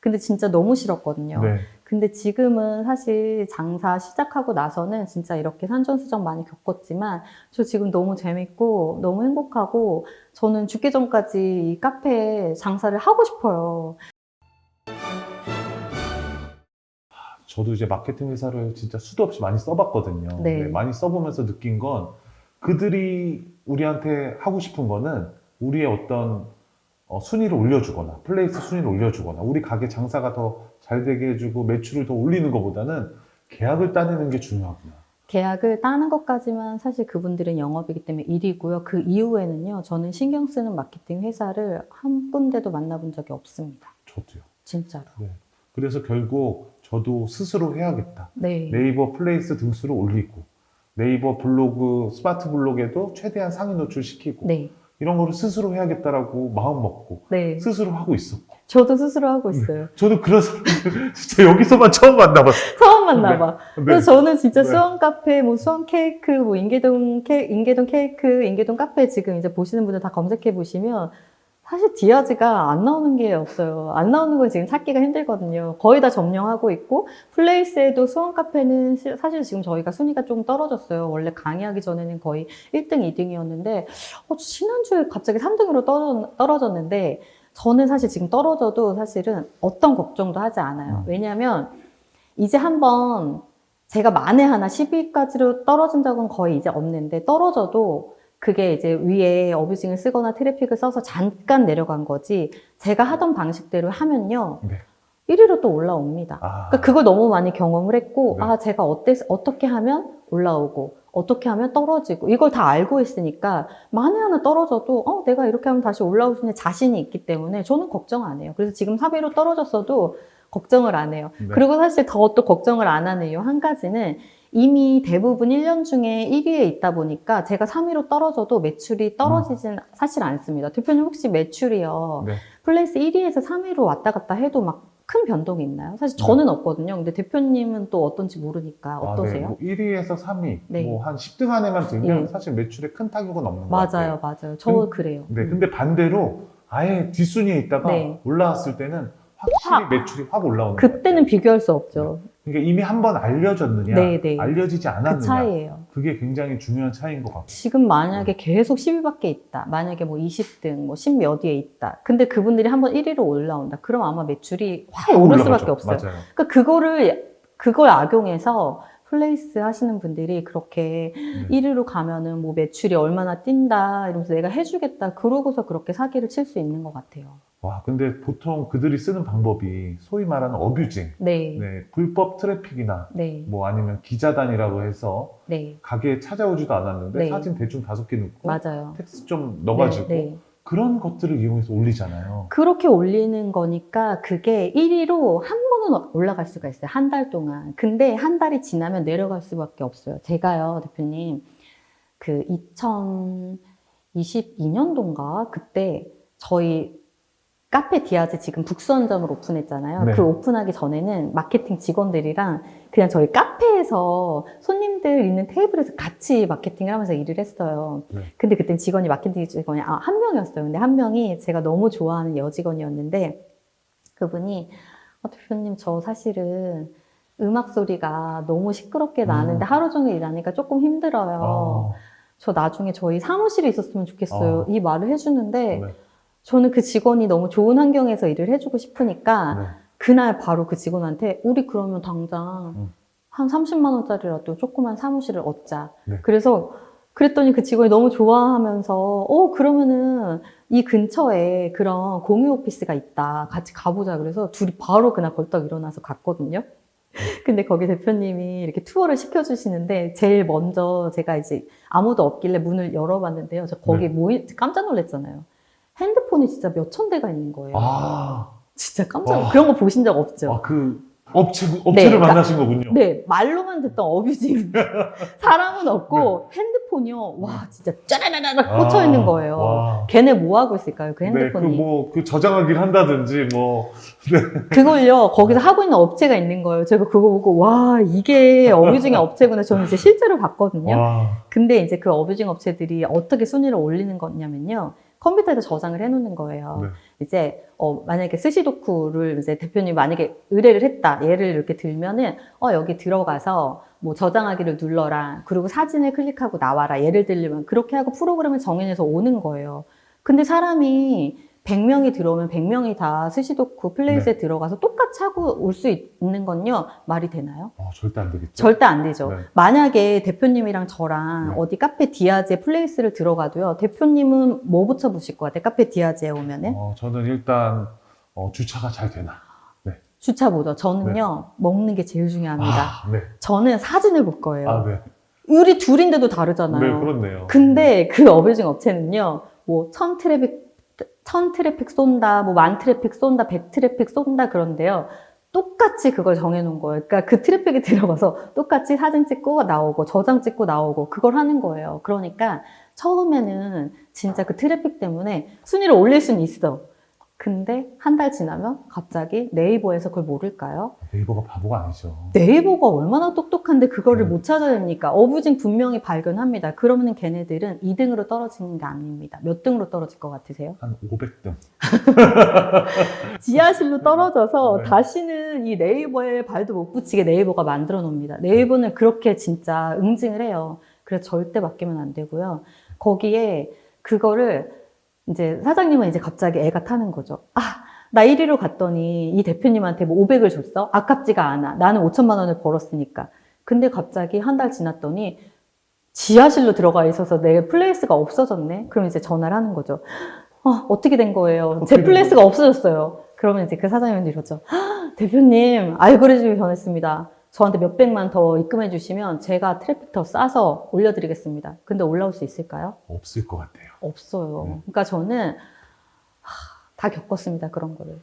근데 진짜 너무 싫었거든요. 네. 근데 지금은 사실 장사 시작하고 나서는 진짜 이렇게 산전수전 많이 겪었지만 저 지금 너무 재밌고 너무 행복하고 저는 죽기 전까지 이 카페 장사를 하고 싶어요. 저도 이제 마케팅 회사를 진짜 수도 없이 많이 써봤거든요. 네. 많이 써보면서 느낀 건 그들이 우리한테 하고 싶은 거는 우리의 어떤 어, 순위를 올려주거나 플레이스 순위를 올려주거나 우리 가게 장사가 더 잘 되게 해주고 매출을 더 올리는 것보다는 계약을 따내는 게 중요하구나. 계약을 따는 것까지만 사실 그분들은 영업이기 때문에 일이고요. 그 이후에는요, 저는 신경 쓰는 마케팅 회사를 한 군데도 만나본 적이 없습니다. 저도요. 진짜로. 네. 그래서 결국 저도 스스로 해야겠다. 네. 네이버 플레이스 등수를 올리고 네이버 블로그 스마트 블로그에도 최대한 상위 노출시키고 네. 이런 거를 스스로 해야겠다라고 마음 먹고 네. 스스로 하고 있었고 저도 스스로 하고 있어요. 저도 그런 사람들 진짜 여기서만 처음 만나봤어요. 처음 만나봐. 네. 그래서 저는 진짜 네. 수원 카페, 뭐 수원 케이크, 뭐 인계동 케 인계동 케이크, 인계동 카페 지금 이제 보시는 분들 다 검색해 보시면 사실 디아즈가 안 나오는 게 없어요. 안 나오는 건 지금 찾기가 힘들거든요. 거의 다 점령하고 있고 플레이스에도 수원 카페는 시- 사실 지금 저희가 순위가 조금 떨어졌어요. 원래 강의하기 전에는 거의 1등, 2등이었는데 어, 지난주에 갑자기 3등으로 떨어, 떨어졌는데 저는 사실 지금 떨어져도 사실은 어떤 걱정도 하지 않아요. 음. 왜냐하면 이제 한번 제가 만에 하나 10위까지로 떨어진 적은 거의 이제 없는데 떨어져도 그게 이제 위에 어뷰징을 쓰거나 트래픽을 써서 잠깐 내려간 거지 제가 하던 방식대로 하면요 네. 1위로 또 올라옵니다. 아, 그러니까 그걸 너무 많이 경험을 했고 네. 아 제가 어때 어떻게 하면 올라오고 어떻게 하면 떨어지고 이걸 다 알고 있으니까 만에 하나 떨어져도 어 내가 이렇게 하면 다시 올라올 수 있는 자신이 있기 때문에 저는 걱정 안 해요. 그래서 지금 3위로 떨어졌어도 걱정을 안 해요. 네. 그리고 사실 더 또 걱정을 안 하는 이유 한 가지는 이미 대부분 1년 중에 1위에 있다 보니까 제가 3위로 떨어져도 매출이 떨어지진 사실 않습니다. 대표님 혹시 매출이요. 네. 플레이스 1위에서 3위로 왔다 갔다 해도 막 큰 변동이 있나요? 사실 저는 없거든요. 근데 대표님은 또 어떤지 모르니까 아, 네. 어떠세요? 뭐 1위에서 3위, 네. 뭐 한 10등 안에만 들면 예. 사실 매출에 큰 타격은 없는 것 같아요. 맞아요, 맞아요. 저 근- 그래요. 네, 근데 반대로 아예 뒷순위에 있다가 네. 올라왔을 때는 확실히 확. 매출이 확 올라오는 것 그때는. 비교할 수 없죠. 그러니까 이미 한 번 알려졌느냐, 네, 네. 알려지지 그 않았느냐, 차이예요. 그게 굉장히 중요한 차이인 것 같아요. 지금 만약에 계속 10위밖에 있다. 만약에 뭐 20등, 뭐 10 몇 위에 있다. 근데 그분들이 한번 1위로 올라온다. 그럼 아마 매출이 확 오를 올라가죠. 수밖에 없어요. 맞아요. 그러니까 그거를 그걸 악용해서 플레이스 하시는 분들이 그렇게 네. 1위로 가면은 뭐 매출이 얼마나 뛴다 이러면서 내가 해주겠다 그러고서 그렇게 사기를 칠 수 있는 것 같아요. 와, 근데 보통 그들이 쓰는 방법이 소위 말하는 어뷰징, 네, 네, 네, 불법 트래픽이나 네, 뭐 아니면 기자단이라고 해서 가게에 찾아오지도 않았는데 네. 사진 대충 다섯 개 넣고 맞아요. 텍스트 좀 넣어가지고 네, 네. 그런 것들을 이용해서 올리잖아요. 그렇게 올리는 거니까 그게 1위로 한 번은 올라갈 수가 있어요. 한 달 동안. 근데 한 달이 지나면 내려갈 수밖에 없어요. 제가요, 대표님, 그 2022년도인가? 그때 저희 카페 디아즈 지금 북수원점을 오픈했잖아요. 네. 그 오픈하기 전에는 마케팅 직원들이랑 그냥 저희 카페에서 손님들 있는 테이블에서 같이 마케팅을 하면서 일을 했어요. 네. 근데 그때 직원이 마케팅 직원이 아, 한 명이었어요. 근데 한 명이 제가 너무 좋아하는 여직원이었는데 그분이 아, 대표님 저 사실은 음악 소리가 너무 시끄럽게 나는데 음. 하루 종일 일하니까 조금 힘들어요. 아, 저 나중에 저희 사무실에 있었으면 좋겠어요. 아. 이 말을 해주는데 네. 저는 그 직원이 너무 좋은 환경에서 일을 해주고 싶으니까 네. 그날 바로 그 직원한테 우리 그러면 당장 음. 한 30만 원짜리라도 조그만 사무실을 얻자. 네. 그래서 그랬더니 그 직원이 너무 좋아하면서 어 그러면은 이 근처에 그런 공유 오피스가 있다. 같이 가보자. 그래서 둘이 바로 그날 벌떡 일어나서 갔거든요. 근데 거기 대표님이 이렇게 투어를 시켜주시는데 제일 먼저 제가 이제 아무도 없길래 문을 열어봤는데요. 저 거기 네. 모이 깜짝 놀랐잖아요. 핸드폰이 진짜 몇천 대가 있는 거예요. 아, 진짜 깜짝 와. 그런 거 보신 적 없죠? 아, 그 업체 업체를 네, 그러니까- 만나신 거군요. 네, 말로만 듣던 어뷰징. 사람은 없고 핸드폰이요. 와, 진짜 짜라라락 꽂혀 있는 거예요. 네. 아, 와. 걔네 뭐 하고 있을까요? 그 네, 핸드폰이. 그 뭐 그 저장하기를 한다든지 뭐 그걸요, 거기서 하고 있는 업체가 있는 거예요. 제가 그거 보고, 와, 이게 어뷰징의 업체구나. 저는 이제 실제로 봤거든요. 와, 근데 이제 그 어뷰징 업체들이 어떻게 순위를 올리는 거냐면요. 컴퓨터에다 저장을 해놓는 거예요. 네. 이제 어, 만약에 스시도쿠를 이제 대표님 만약에 의뢰를 했다 예를 이렇게 들면은 어 여기 들어가서 뭐 저장하기를 눌러라 그리고 사진을 클릭하고 나와라 예를 들면 그렇게 하고 프로그램을 정해내서 오는 거예요. 근데 사람이 100명이 들어오면 100명이 다 스시도쿠 플레이스에 들어가서 똑같이 하고 올 수 있는 건요 말이 되나요? 어, 절대 안 되겠죠. 절대 안 되죠. 네. 만약에 대표님이랑 저랑 네. 어디 카페 디아제 플레이스를 들어가도요. 대표님은 뭐 붙여보실 것 같아요? 카페 디아제에 오면은? 어, 저는 일단 어, 주차가 잘 되나. 주차 보죠. 저는요, 먹는 게 제일 중요합니다. 아, 네. 저는 사진을 볼 거예요. 아, 네. 우리 둘인데도 다르잖아요. 네, 그렇네요. 근데 그 어뷰징 업체는요, 뭐, 천 트래픽, 천 트래픽 쏜다, 뭐, 만 트래픽 쏜다, 백 트래픽 쏜다, 그런데요. 똑같이 그걸 정해놓은 거예요. 그러니까 그 트래픽에 들어가서 똑같이 사진 찍고 나오고, 저장 찍고 나오고, 그걸 하는 거예요. 그러니까 처음에는 진짜 그 트래픽 때문에 순위를 올릴 수는 있어. 근데 한 달 지나면 갑자기 네이버에서 그걸 모를까요? 네이버가 바보가 아니죠. 네이버가 얼마나 똑똑한데 그거를 네. 못 찾아냅니까? 어부진 분명히 발견합니다. 그러면 걔네들은 2등으로 떨어지는 게 아닙니다. 몇 등으로 떨어질 것 같으세요? 한 500등. 지하실로 떨어져서 네. 다시는 이 네이버에 발도 못 붙이게 네이버가 만들어 놓습니다. 네이버는 그렇게 진짜 응징을 해요. 그래서 절대 맡기면 안 되고요. 거기에 그거를 이제 사장님은 이제 갑자기 애가 타는 거죠. 아, 나 1위로 갔더니 이 대표님한테 뭐 500을 줬어? 아깝지가 않아. 나는 5천만 원을 벌었으니까. 근데 갑자기 한 달 지났더니 지하실로 들어가 있어서 내 플레이스가 없어졌네? 그럼 이제 전화를 하는 거죠. 어, 어떻게 된 거예요? 제된 플레이스가 없어졌어요. 그러면 이제 그 사장님한테 이러죠. "헉, 대표님, 알고리즘이 변했습니다. 저한테 몇백만 더 입금해 주시면 제가 트래픽 더 싸서 올려드리겠습니다. 근데 올라올 수 있을까요? 없을 것 같아요. 없어요. 네. 그러니까 저는 하, 다 겪었습니다. 그런 거를.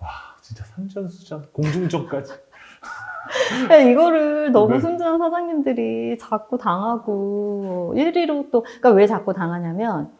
와, 진짜 산전수전, 공중전까지. 야, 이거를 너무 네. 순진한 사장님들이 자꾸 당하고 1위로 또 그러니까 왜 자꾸 당하냐면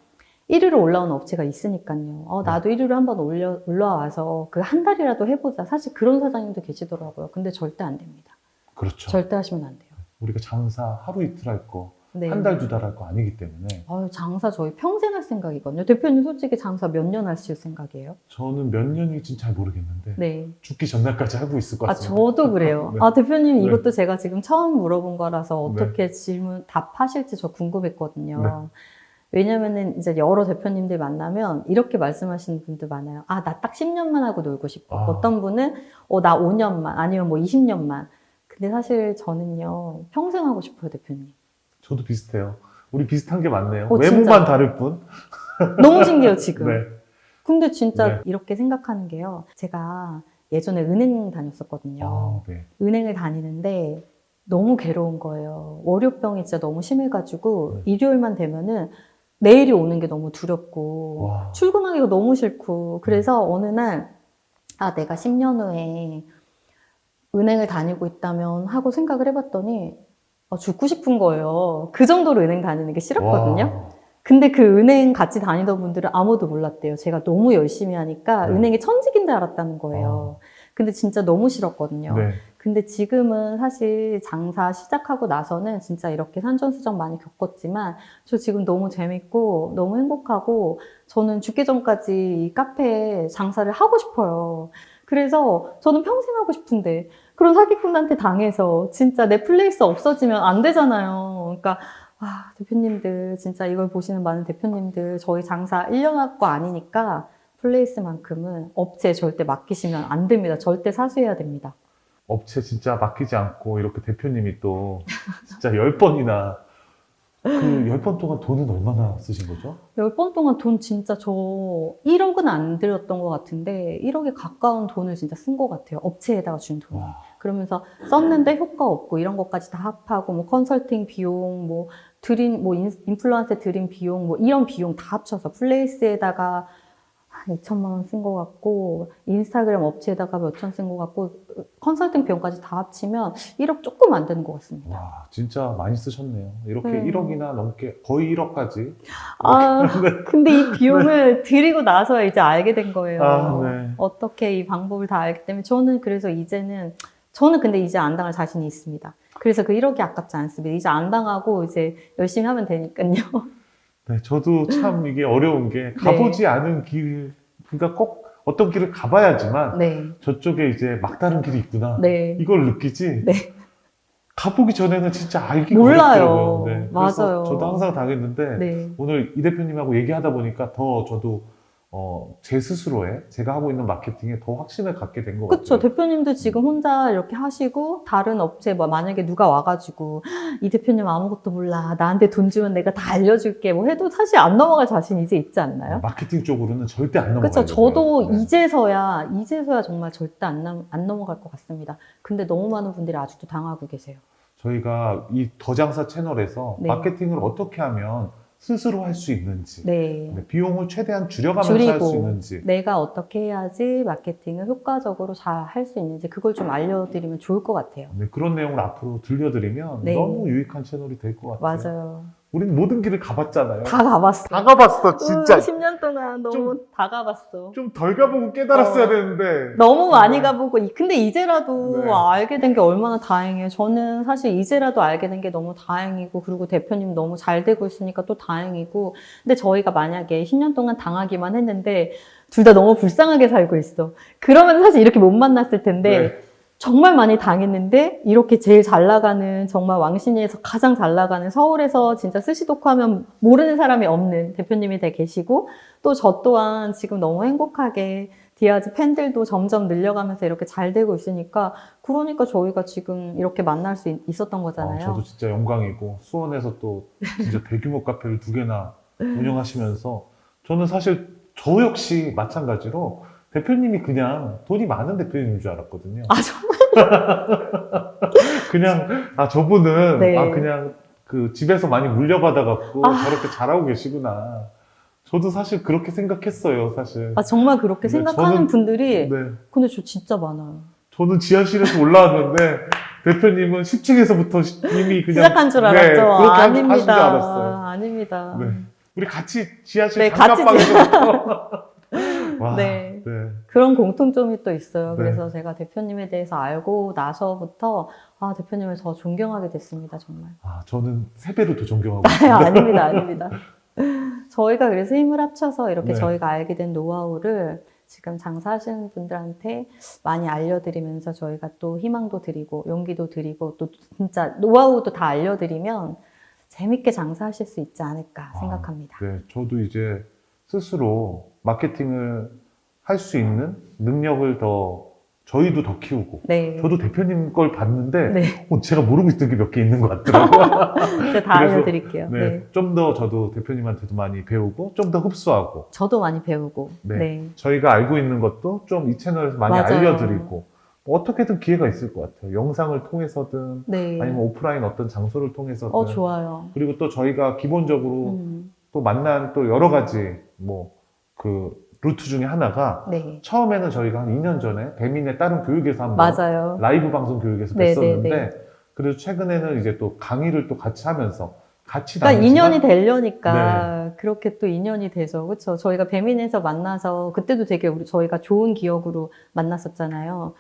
1위로 올라온 업체가 있으니까요. 어, 나도 1위로 한번 올려 올라와서 그 한 달이라도 해보자. 사실 그런 사장님도 계시더라고요. 근데 절대 안 됩니다. 그렇죠. 절대 하시면 안 돼요. 우리가 장사 하루 이틀 할 거, 네. 한 달, 두 달 할 거 아니기 때문에 아유, 장사 저희 평생 할 생각이거든요. 대표님 솔직히 장사 몇 년 하실 생각이에요? 저는 몇 년일지는 잘 모르겠는데 네. 죽기 전날까지 하고 있을 것 아, 같습니다. 저도 그래요. 네. 아, 대표님 네. 이것도 제가 지금 처음 물어본 거라서 어떻게 질문 답하실지 저 궁금했거든요. 네. 왜냐면은 이제 여러 대표님들 만나면 이렇게 말씀하시는 분들 많아요. 아, 나 딱 10년만 하고 놀고 싶어. 아. 어떤 분은 어, 나 5년만 아니면 뭐 20년만. 근데 사실 저는요, 평생 하고 싶어요, 대표님. 저도 비슷해요. 우리 비슷한 게 많네요. 어, 외모만 진짜. 다를 뿐. 너무 신기해요, 지금. 네. 근데 진짜 네. 이렇게 생각하는 게요. 제가 예전에 은행 다녔었거든요. 아, 네. 은행을 다니는데 너무 괴로운 거예요. 월요병이 진짜 너무 심해가지고 네. 일요일만 되면은 내일이 오는 게 너무 두렵고 와. 출근하기가 너무 싫고 그래서 어느 날 아, 내가 10년 후에 은행을 다니고 있다면 하고 생각을 해봤더니 아, 죽고 싶은 거예요. 그 정도로 은행 다니는 게 싫었거든요. 와. 근데 그 은행 같이 다니던 분들은 아무도 몰랐대요. 제가 너무 열심히 하니까 네. 은행의 천직인 줄 알았다는 거예요. 근데 진짜 너무 싫었거든요. 네. 근데 지금은 사실 장사 시작하고 나서는 진짜 이렇게 산전수전 많이 겪었지만 저 지금 너무 재밌고 너무 행복하고 저는 죽기 전까지 이 카페에 장사를 하고 싶어요. 그래서 저는 평생 하고 싶은데 그런 사기꾼한테 당해서 진짜 내 플레이스 없어지면 안 되잖아요. 그러니까 아, 대표님들 진짜 이걸 보시는 많은 대표님들 저희 장사 1년 할 거 아니니까 플레이스만큼은 업체에 절대 맡기시면 안 됩니다. 절대 사수해야 됩니다. 업체 진짜 맡기지 않고 이렇게 대표님이 또 진짜 열 번이나 그 열 번 동안 돈은 얼마나 쓰신 거죠? 열번 동안 돈 진짜 저 1억은 안 들였던 것 같은데 1억에 가까운 돈을 진짜 쓴 것 같아요. 업체에다가 준 돈. 와. 그러면서 썼는데 효과 없고 이런 것까지 다 합하고 뭐 컨설팅 비용 뭐 드린 뭐 인, 인플루언서에 드린 비용 뭐 이런 비용 다 합쳐서 플레이스에다가 한 2천만 원 쓴 것 같고 인스타그램 업체에다가 몇 천 쓴 것 같고 컨설팅 비용까지 다 합치면 1억 조금 안 되는 것 같습니다. 와, 진짜 많이 쓰셨네요. 이렇게 네. 1억이나 넘게 거의 1억까지. 아 근데 이 비용을 드리고 나서 이제 알게 된 거예요. 아, 네. 어떻게 이 방법을 다 알기 때문에 저는 그래서 이제는 저는 근데 이제 안 당할 자신이 있습니다. 그래서 그 1억이 아깝지 않습니다. 이제 안 당하고 이제 열심히 하면 되니까요. 네, 저도 참 이게 어려운 게 가보지 않은 길, 그러니까 꼭 어떤 길을 가봐야지만 네. 저쪽에 이제 막다른 길이 있구나. 네. 이걸 느끼지. 네. 가보기 전에는 진짜 알기가 몰라요. 어렵더라고요. 네, 맞아요. 저도 항상 당했는데 네. 오늘 이 대표님하고 얘기하다 보니까 더 저도 어, 제 스스로에 제가 하고 있는 마케팅에 더 확신을 갖게 된 것. 같아요. 대표님도 지금 혼자 이렇게 하시고, 다른 업체, 뭐, 만약에 누가 와가지고, 이 대표님 아무것도 몰라. 나한테 돈 주면 내가 다 알려줄게. 뭐 해도 사실 안 넘어갈 자신 이제 있지 않나요? 마케팅 쪽으로는 절대 안 넘어가요. 그쵸. 저도 이제서야, 이제서야 정말 절대 안, 남- 안 넘어갈 것 같습니다. 근데 너무 많은 분들이 아직도 당하고 계세요. 저희가 이 더장사 채널에서 네. 마케팅을 어떻게 하면 스스로 할 수 있는지, 네. 네, 비용을 최대한 줄여가면서 할. 수 있는지, 내가 어떻게 해야지 마케팅을 효과적으로 잘 할 수 있는지 그걸 좀 알려드리면 좋을 것 같아요. 네, 그런 내용을 앞으로 들려드리면 네. 너무 유익한 채널이 될 것 같아요. 맞아요. 우린 모든 길을 가봤잖아요. 다 가봤어. 다 가봤어, 진짜. 음, 10년 동안 너무 좀- 다 가봤어. 좀 덜 가보고 깨달았어야 어. 되는데. 너무 많이 네. 가보고 이- 근데 이제라도 네. 알게 된 게 얼마나 다행이에요. 저는 사실 이제라도 알게 된 게 너무 다행이고 그리고 대표님 너무 잘 되고 있으니까 또 다행이고 근데 저희가 만약에 10년 동안 당하기만 했는데 둘 다 너무 불쌍하게 살고 있어. 그러면 사실 이렇게 못 만났을 텐데 네. 정말 많이 당했는데 이렇게 제일 잘 나가는 정말 왕신이에서 가장 잘 나가는 서울에서 진짜 스시도쿠 하면 모르는 사람이 없는 대표님이 돼 계시고 또 저 또한 지금 너무 행복하게 디아즈 팬들도 점점 늘려가면서 이렇게 잘 되고 있으니까 그러니까 저희가 지금 이렇게 만날 수 있- 있었던 어, 거잖아요. 저도 진짜 영광이고 수원에서 또 진짜 대규모 카페를 두 개나 운영하시면서 저는 사실 저 역시 마찬가지로 대표님이 그냥 돈이 많은 대표님인 줄 알았거든요. 아, 정말 그냥 아 저분은 네. 아 그냥 그 집에서 많이 물려받아 갖고 아. 저렇게 잘하고 계시구나. 저도 사실 그렇게 생각했어요, 사실. 아, 정말 그렇게 네, 생각하는 저는- 분들이 네. 근데 저 진짜 많아요. 저는 지하실에서 올라왔는데 대표님은 10층에서부터 이미 그냥 시작한 줄 네, 알았죠. 그렇게 하- 하신 줄 아닙니다. 알았어요. 아닙니다. 네. 우리 같이 지하실 네, 같이 장갑방에서부터 와, 네. 네. 그런 공통점이 또 있어요. 네. 그래서 제가 대표님에 대해서 알고 나서부터 아, 대표님을 더 존경하게 됐습니다, 정말. 아, 저는 세 배로 더 존경하고 아, 있습니다. 아닙니다, 아닙니다. 저희가 그래서 힘을 합쳐서 이렇게 네. 저희가 알게 된 노하우를 지금 장사하시는 분들한테 많이 알려드리면서 저희가 또 희망도 드리고 용기도 드리고 또 진짜 노하우도 다 알려드리면 재밌게 장사하실 수 있지 않을까 아, 생각합니다. 네, 저도 이제 스스로 마케팅을 할 수 있는 능력을 더 저희도 더 키우고 네. 저도 대표님 걸 봤는데 네. 어, 제가 모르고 있던 게 몇 개 있는 것 같더라고요. 이제 다 알려드릴게요. 네. 네, 좀 더 저도 대표님한테도 많이 배우고 좀 더 흡수하고 저도 많이 배우고. 네. 네. 저희가 알고 있는 것도 좀 이 채널에서 많이 맞아요. 알려드리고 뭐 어떻게든 기회가 있을 것 같아요. 영상을 통해서든 네. 아니면 오프라인 어떤 장소를 통해서든 어, 좋아요. 그리고 또 저희가 기본적으로 음, 또 만난 또 여러 가지 뭐 그 루트 중에 하나가 네. 처음에는 저희가 한 2년 전에 배민의 다른 교육에서 한번 맞아요. 라이브 방송 교육에서 네, 뵀었는데 네, 네. 그래서 최근에는 이제 또 강의를 또 같이 하면서 같이 그러니까 인연이 되려니까 네. 그렇게 또 인연이 돼서 그렇죠. 저희가 배민에서 만나서 그때도 되게 우리 저희가 좋은 기억으로 만났었잖아요.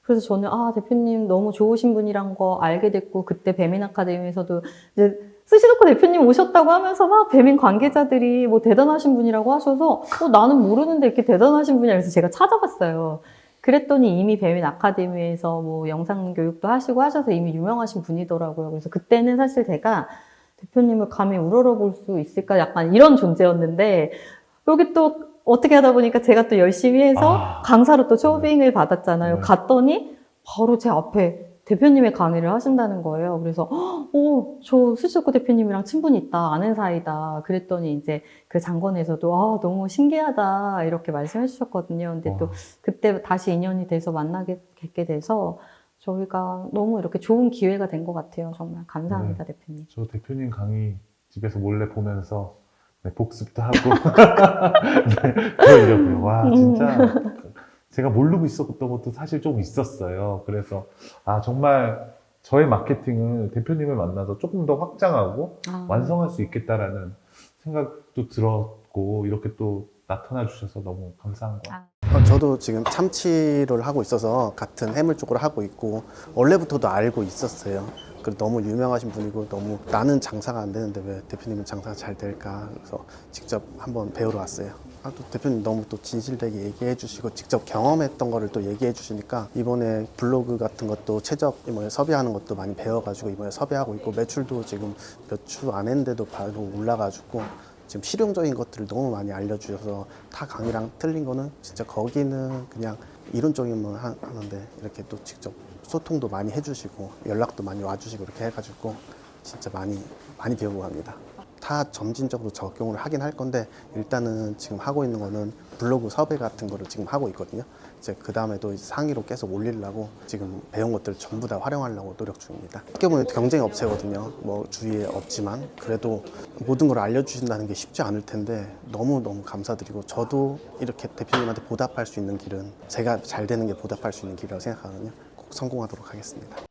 그래서 저는 아 대표님 너무 좋으신 분이란 거 알게 됐고 그때 배민 아카데미에서도 이제 스시도코 대표님 오셨다고 하면서 막 배민 관계자들이 뭐 대단하신 분이라고 하셔서 어, 나는 모르는데 이렇게 대단하신 분이라 그래서 제가 찾아봤어요. 그랬더니 이미 배민 아카데미에서 뭐 영상 교육도 하시고 하셔서 이미 유명하신 분이더라고요. 그래서 그때는 사실 제가 대표님을 감히 우러러볼 수 있을까 약간 이런 존재였는데 여기 또 어떻게 하다 보니까 제가 또 열심히 해서 아. 강사로 또 초빙을 받았잖아요. 네. 갔더니 바로 제 앞에 대표님의 강의를 하신다는 거예요. 그래서 어, 저 수시코 대표님이랑 친분이 있다, 아는 사이다. 그랬더니 이제 그 장관에서도 아, 너무 신기하다 이렇게 말씀해 주셨거든요. 근데 또 와. 그때 다시 인연이 돼서 만나게 뵙게 돼서 저희가 너무 이렇게 좋은 기회가 된 것 같아요. 정말 감사합니다, 대표님. 저 대표님 강의 집에서 몰래 보면서 네, 복습도 하고 네, 그러려고요. 와 진짜 제가 모르고 있었던 것도 사실 좀 있었어요. 그래서 아 정말 저의 마케팅을 대표님을 만나서 조금 더 확장하고 아, 완성할 수 있겠다라는 생각도 들었고 이렇게 또 나타나 주셔서 너무 감사한 것 같아요. 어, 저도 지금 참치를 하고 있어서 같은 해물 쪽으로 하고 있고 원래부터도 알고 있었어요. 그리고 너무 유명하신 분이고 너무 나는 장사가 안 되는데 왜 대표님은 장사가 잘 될까 그래서 직접 한번 배우러 왔어요. 아, 또 대표님 너무 또 진실되게 얘기해 주시고 직접 경험했던 거를 또 얘기해 주시니까 이번에 블로그 같은 것도 최적 이번에 섭외하는 것도 많이 배워가지고 이번에 섭외하고 있고 매출도 지금 몇 주 안 했는데도 바로 올라가지고 지금 실용적인 것들을 너무 많이 알려주셔서 타 강의랑 틀린 거는 진짜 거기는 그냥 이론적인만 하- 하는데 이렇게 또 직접 소통도 많이 해주시고 연락도 많이 와주시고 이렇게 해가지고 진짜 많이 많이 배우고 갑니다. 다 점진적으로 적용을 하긴 할 건데 일단은 지금 하고 있는 거는 블로그 섭외 같은 거를 지금 하고 있거든요. 이제 그 다음에도 상위로 계속 올리려고 지금 배운 것들 전부 다 활용하려고 노력 중입니다. 어떻게 보면 경쟁 업체거든요. 뭐 주위에 없지만 그래도 모든 걸 알려주신다는 게 쉽지 않을 텐데 너무 너무 감사드리고 저도 이렇게 대표님한테 보답할 수 있는 길은 제가 잘 되는 게 보답할 수 있는 길이라고 생각하거든요. 꼭 성공하도록 하겠습니다.